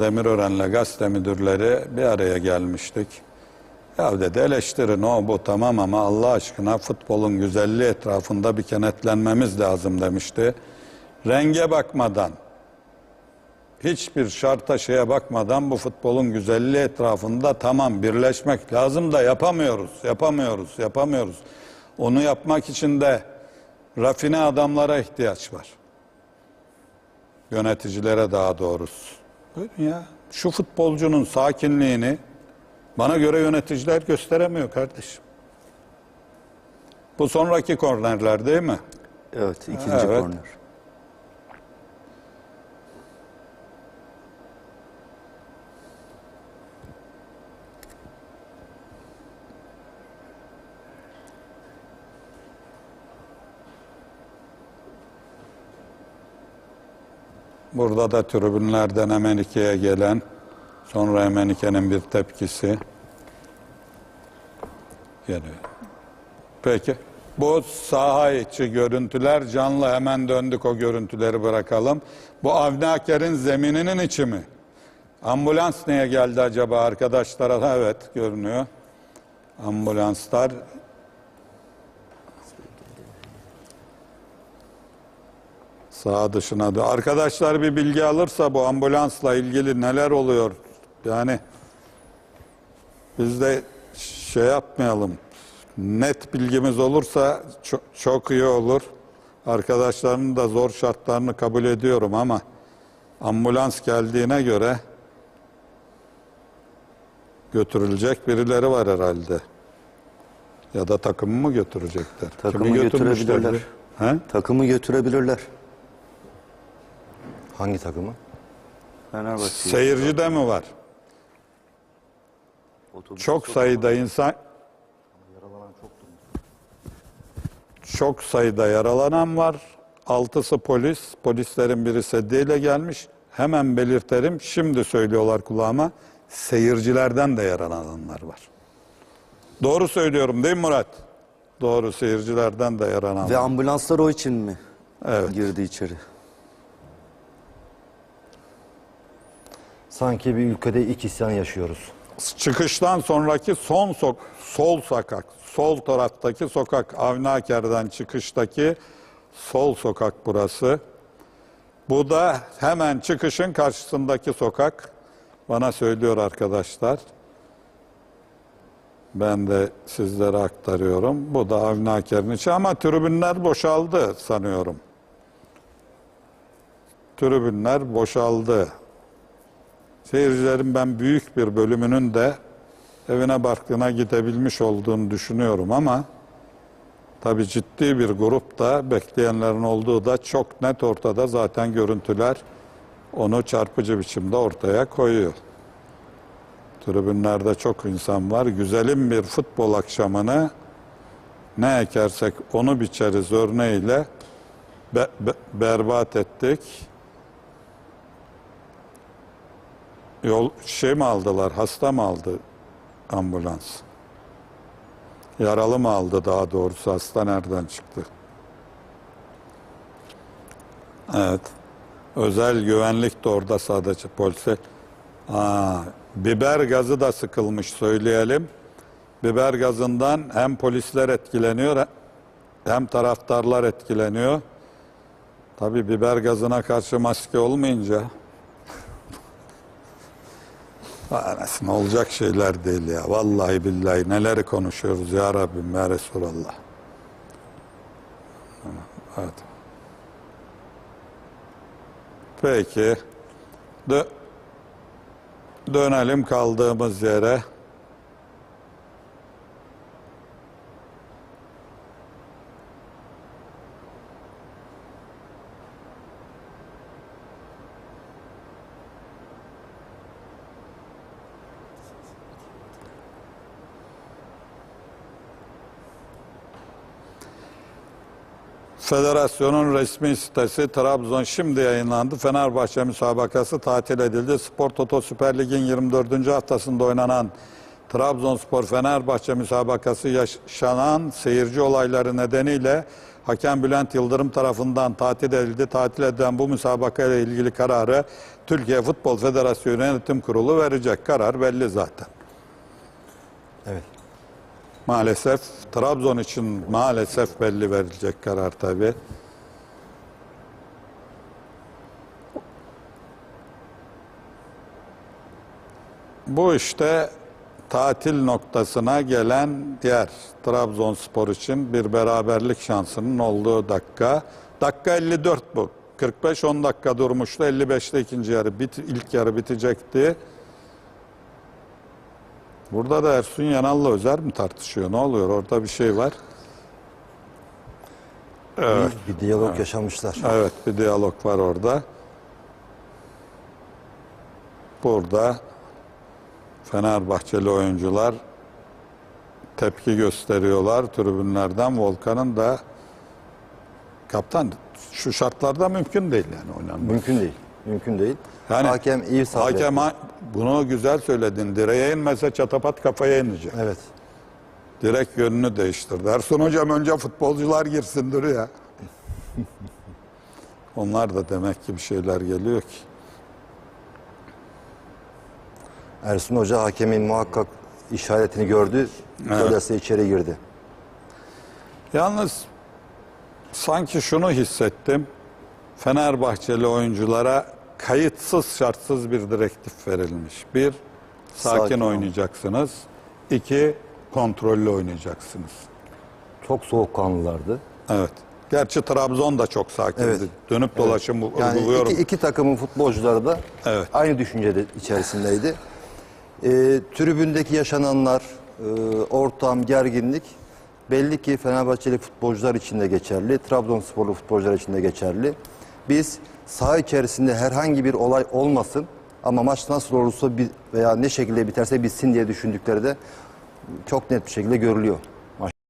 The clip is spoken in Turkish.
Demirören'le gazete müdürleri bir araya gelmiştik. Ya dedi eleştirin o bu tamam ama Allah aşkına futbolun güzelliği etrafında bir kenetlenmemiz lazım demişti. Renge bakmadan, hiçbir şarta şeye bakmadan bu futbolun güzelliği etrafında tamam birleşmek lazım da yapamıyoruz, yapamıyoruz, yapamıyoruz. Onu yapmak için de rafine adamlara ihtiyaç var. Yöneticilere daha doğrusu. Buyurun ya. Şu futbolcunun sakinliğini bana göre yöneticiler gösteremiyor kardeşim. Bu sonraki kornerler değil mi? Evet, ikinci Evet. korner. Burada da tribünlerden Emenike'ye gelen, sonra Emenike'nin bir tepkisi geliyor. Peki. Bu saha içi görüntüler canlı hemen döndük o görüntüleri bırakalım. Bu Avni Aker'in zemininin içi mi? Ambulans niye geldi acaba arkadaşlara? Evet görünüyor. Ambulanslar Sağ dışına dö- Arkadaşlar bir bilgi alırsa bu ambulansla ilgili neler oluyor? Yani biz de şey yapmayalım. Net bilgimiz olursa çok, çok iyi olur. Arkadaşlarının da zor şartlarını kabul ediyorum ama ambulans geldiğine göre götürülecek birileri var herhalde. Ya da takımı mı götürecekler? Takımı Kimi götürebilirler. He? Takımı götürebilirler. Hangi takımı? Fenerbahçe. Seyircide mi var? Çok sayıda insan çok sayıda yaralanan var. Altısı polis. Polislerin biri sedyeyle gelmiş. Hemen belirtelim. Şimdi söylüyorlar kulağıma. Seyircilerden de yaralananlar var. Doğru söylüyorum değil mi Murat? Doğru seyircilerden de yaralananlar. Ve ambulanslar o için mi Evet. girdi içeri? Sanki bir ülkede ilk isyan yaşıyoruz. Çıkıştan sonraki son sok sol sokak, sol taraftaki sokak Avni Aker'den çıkıştaki sol sokak burası. Bu da hemen çıkışın karşısındaki sokak. Bana söylüyor arkadaşlar. Ben de sizlere aktarıyorum. Bu da Avni Aker'in içi ama tribünler boşaldı sanıyorum. Tribünler boşaldı. Seyircilerin ben büyük bir bölümünün de evine barkına gidebilmiş olduğunu düşünüyorum ama tabi ciddi bir grupta bekleyenlerin olduğu da çok net ortada zaten görüntüler onu çarpıcı biçimde ortaya koyuyor. Tribünlerde çok insan var. Güzelim bir futbol akşamını ne ekersek onu biçeriz örneğiyle be- be- berbat ettik. Yol şey mi aldılar? Hasta mı aldı ambulans? Yaralı mı aldı daha doğrusu? Hasta nereden çıktı? Evet. Özel güvenlik de orada sadece polise. Aa, biber gazı da sıkılmış söyleyelim. Biber gazından hem polisler etkileniyor hem taraftarlar etkileniyor. Tabii biber gazına karşı maske olmayınca Anasını olacak şeyler değil ya. Vallahi billahi neleri konuşuyoruz ya Rabbim ya Resulallah. Evet. Peki. Dö dönelim kaldığımız yere. Federasyonun resmi sitesi Trabzon şimdi yayınlandı. Fenerbahçe müsabakası tatil edildi. Spor Toto Süper Lig'in 24. haftasında oynanan Trabzonspor Fenerbahçe müsabakası yaşanan seyirci olayları nedeniyle Hakem Bülent Yıldırım tarafından tatil edildi. Tatil edilen bu müsabaka ile ilgili kararı Türkiye Futbol Federasyonu Yönetim Kurulu verecek. Karar belli zaten. Evet. Maalesef Trabzon için maalesef belli verilecek karar tabi. Bu işte tatil noktasına gelen diğer Trabzonspor için bir beraberlik şansının olduğu dakika. Dakika 54 bu. 45-10 dakika durmuştu. 55'te ikinci yarı bit, ilk yarı bitecekti. Burada da Ersun Yanal'la Özer mi tartışıyor? Ne oluyor? Orada bir şey var. Evet. Bir, bir diyalog yaşamışlar. Evet bir diyalog var orada. Burada Fenerbahçeli oyuncular tepki gösteriyorlar tribünlerden. Volkan'ın da kaptan şu şartlarda mümkün değil yani oynanması. Mümkün değil. Mümkün değil. Yani hakem iyi sabretti. Hakem ha- bunu güzel söyledin. Direğe inmese çatapat kafaya inecek. Evet. Direkt yönünü değiştirdi. Ersun hocam önce futbolcular girsin dur ya. Onlar da demek ki bir şeyler geliyor ki. Ersun Hoca hakemin muhakkak işaretini gördü. Dolayısıyla içeri girdi. Yalnız sanki şunu hissettim. Fenerbahçeli oyunculara kayıtsız şartsız bir direktif verilmiş. Bir, sakin, Sakin ol. oynayacaksınız. İki, kontrollü oynayacaksınız. Çok soğukkanlılardı. Evet. Gerçi Trabzon da çok sakindi. Evet. Dönüp dolaşım Yani uyguluyorum. iki, iki takımın futbolcuları da Evet. aynı düşüncede içerisindeydi. Ee, tribündeki yaşananlar, e, ortam, gerginlik belli ki Fenerbahçeli futbolcular için de geçerli, Trabzonsporlu futbolcular için de geçerli. Biz saha içerisinde herhangi bir olay olmasın ama maç nasıl olursa veya ne şekilde biterse bitsin diye düşündükleri de çok net bir şekilde görülüyor.